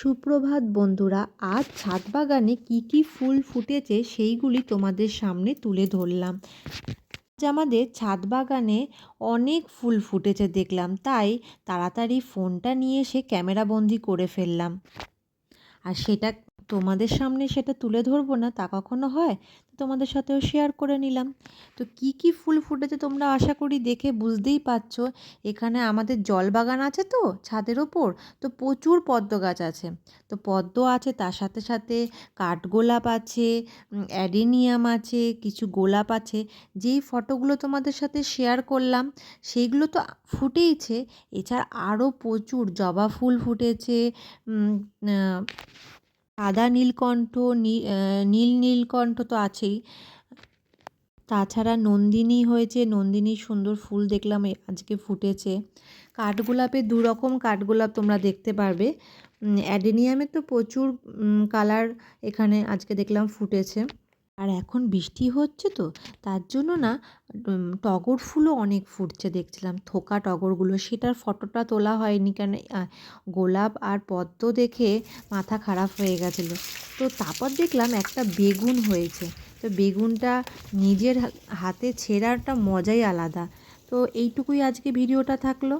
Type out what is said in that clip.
সুপ্রভাত বন্ধুরা, আজ ছাদ বাগানে কী কী ফুল ফুটেছে সেইগুলি তোমাদের সামনে তুলে ধরলাম। আজ আমাদের ছাদ বাগানে অনেক ফুল ফুটেছে দেখলাম, তাই তাড়াতাড়ি ফোনটা নিয়ে এসে ক্যামেরাবন্দি করে ফেললাম। আর সেটা তোমাদের সামনে সেটা তুলে ধরবো না, তা কখনো হয়? তোমাদের সাথেও শেয়ার করে নিলাম। তো কি কি ফুল ফুটেছে তোমরা আশা করি দেখে বুঝতেই পারছ। এখানে আমাদের জল বাগান আছে তো, ছাদের ওপর। তো প্রচুর পদ্ম গাছ আছে। তো পদ্ম আছে, তার সাথে সাথে কাঠগোলাপ আছে অ্যাডেনিয়াম আছে, কিছু গোলাপ আছে। যেই ফটোগুলো তোমাদের সাথে শেয়ার করলাম, সেইগুলো তো ফুটেইছে। এছাড়া আরও প্রচুর জবা ফুল ফুটেছে সাদা নীলকণ্ঠ নীল নীলকণ্ঠ তো আছেই। তাছাড়া নন্দিনী হয়েছে, নন্দিনীর সুন্দর ফুল দেখলাম আজকে ফুটেছে। কাঠগোলাপের দু রকম কাঠগোলাপ তোমরা দেখতে পারবে। অ্যাডেনিয়ামের তো প্রচুর কালার এখানে আজকে দেখলাম ফুটেছে। আর এখন বৃষ্টি হচ্ছে তো, তার জন্য না টগর ফুলও অনেক ফুটছে, দেখছিলাম। থোকা টগরগুলো, সেটার ফটোটা তোলা হয়নি কেন? গোলাপ আর পদ্ম দেখে মাথা খারাপ হয়ে গেছিল। তো তারপর দেখলাম একটা বেগুন হয়েছে। তো বেগুনটা নিজের হাতে ছেঁড়াটা মজাই আলাদা। তো এইটুকুই আজকে ভিডিওটা থাকল।